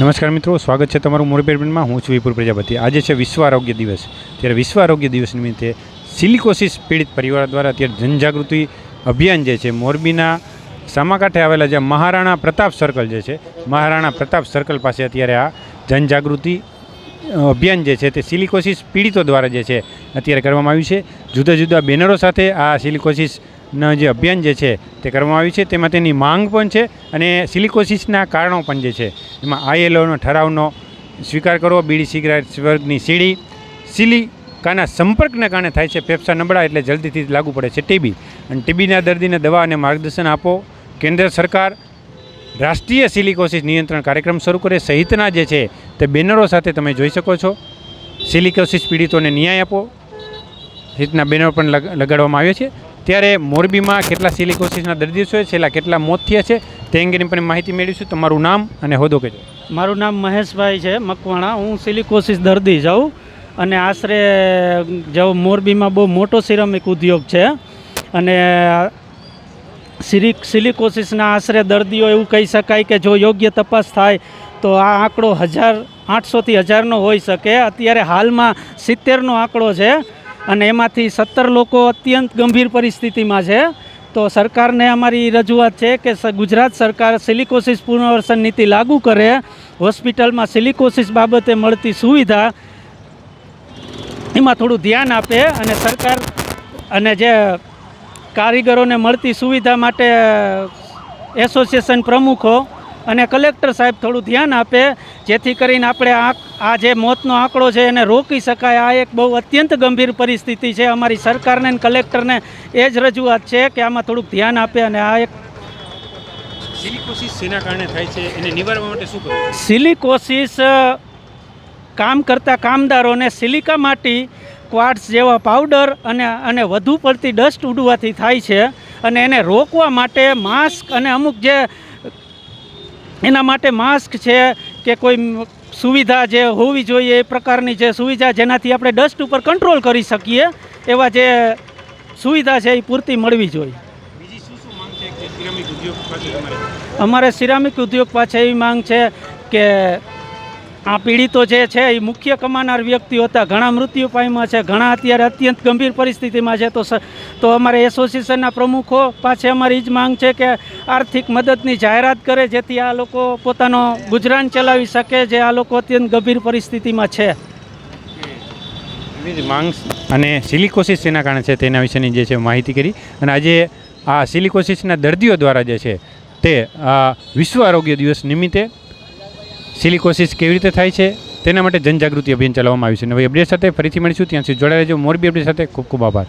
નમસ્કાર મિત્રો, સ્વાગત છે તમારું મોરબી એડમિટમાં હું છું વિપુલ પ્રજાપતિ. આજે છે વિશ્વ આરોગ્ય દિવસ. ત્યારે વિશ્વ આરોગ્ય દિવસ નિમિત્તે સિલિકોસિસ પીડિત પરિવાર દ્વારા અત્યારે જનજાગૃતિ અભિયાન જે છે, મોરબીના સામાકાંઠે આવેલા જે મહારાણા પ્રતાપ સર્કલ જે છે, મહારાણા પ્રતાપ સર્કલ પાસે અત્યારે આ જનજાગૃતિ અભિયાન જે છે તે સિલિકોસિસ પીડિતો દ્વારા જે છે અત્યારે કરવામાં આવ્યું છે. જુદા જુદા બેનરો સાથે આ સિલિકોસિસના જે અભિયાન જે છે તે કરવામાં આવ્યું છે, તેમાં તેની માંગ પણ છે અને સિલિકોસિસના કારણો પણ જે છે, એમાં આઈએલઓનો ઠરાવનો સ્વીકાર કરવો, બીડી સિગરેટ વર્ગની સીડી, સિલિકાના સંપર્કને કારણે થાય છે, ફેફસા નબળા એટલે જલ્દીથી લાગુ પડે છે ટીબી. અને ટીબીના દર્દીને દવા અને માર્ગદર્શન આપો. કેન્દ્ર સરકાર રાષ્ટ્રીય સિલિકોસિસ નિયંત્રણ કાર્યક્રમ શરૂ કરે, સહિતના જે છે તે બેનરો સાથે તમે જોઈ શકો છો. સિલિકોસિસ પીડિતોને ન્યાય આપો. સહિતના બેનર પણ લગ- લગાડવામાં આવ્યો છે. ત્યારે મોરબીમાં કેટલા સિલિકોસિસના દર્દીઓ છે, છેલ્લા કેટલા મોત થયા છે, તે અંગેની પણ માહિતી મેળવીશું. તમારું નામ અને હોદ્દો કહેજો. મારું નામ મહેશભાઈ છે, મકવાણા. હું સિલિકોસિસ દર્દી જાઉં અને આશરે જો મોરબીમાં બહુ મોટો સિરામિક ઉદ્યોગ છે અને સિલિક સિલિકોસિસના આશરે દર્દીઓ એવું કહી શકાય કે જો યોગ્ય તપાસ થાય તો આ આંકડો હજાર આઠસોથી હજારનો હોઈ શકે. અત્યારે હાલમાં સિત્તેરનો આંકડો છે અને એમાંથી સત્તર લોકો અત્યંત ગંભીર પરિસ્થિતિમાં છે. તો સરકારને અમારી રજૂઆત છે કે ગુજરાત સરકાર સિલિકોસિસ પુનર્વસન નીતિ લાગુ કરે, હોસ્પિટલમાં સિલિકોસિસ બાબતે મળતી સુવિધા એમાં થોડું ધ્યાન આપે અને સરકાર અને જે કારીગરોને મળતી સુવિધા માટે એસોસિએશન પ્રમુખો અને કલેક્ટર સાહેબ થોડું ધ્યાન આપે જેથી કરીને આપણે આ આ જે મોતનો આંકડો છે એને રોકી શકાય. આ એક બહુ અત્યંત ગંભીર પરિસ્થિતિ છે. અમારી સરકારને અને કલેક્ટરને એ જ રજૂઆત છે કે આમાં થોડુંક ધ્યાન આપે અને આ એક સિલિકોસિસ શેના કારણે થાય છે? એને નિવારવા માટે શું કરવું સિલિકોસિસ કામ કરતા કામદારોને સિલિકા માટી ક્વાર્ટ્સ જેવા પાવડર અને અને વધુ પડતી ડસ્ટ ઉડવાથી થાય છે. અને એને રોકવા માટે માસ્ક અને અમુક જે એના માટે માસ્ક છે કે કોઈ સુવિધા જે હોવી જોઈએ એ પ્રકારની જે સુવિધા જેનાથી આપણે ડસ્ટ ઉપર કંટ્રોલ કરી શકીએ એવા જે સુવિધા છે એ પૂરતી મળવી જોઈએ. સિરામિક ઉદ્યોગ પાસે અમારે સિરામિક ઉદ્યોગ પાછળ એવી માંગ છે કે આ પીડિતો જે છે, એ મુખ્ય કમાનાર વ્યક્તિઓ હતા. ઘણા મૃત્યુ પામ્યા છે, ઘણા અત્યારે અત્યંત ગંભીર પરિસ્થિતિમાં છે. તો તો અમારે એસોસિએશનના પ્રમુખો પાસે અમારી જ માંગ છે કે આર્થિક મદદની જાહેરાત કરે, જેથી આ લોકો પોતાનો ગુજરાન ચલાવી શકે, જે આ લોકો અત્યંત ગંભીર પરિસ્થિતિમાં છે. એવી જ માંગ અને સિલિકોસિસ એના કારણે છે, તેના વિશેની જે છે માહિતી કરી. અને આજે આ સિલિકોસિસના દર્દીઓ દ્વારા જે છે, તે વિશ્વ આરોગ્ય દિવસ નિમિત્તે સિલિકોસિસ કેવી રીતે થાય છે, તેના માટે જનજાગૃતિ અભિયાન ચલાવવામાં આવ્યું છે. નવી અપડેટ સાથે ફરીથી મળીશું. ત્યાં સુધી જોડાઈ મોરબી અપડેટ સાથે ખૂબ ખૂબ આભાર.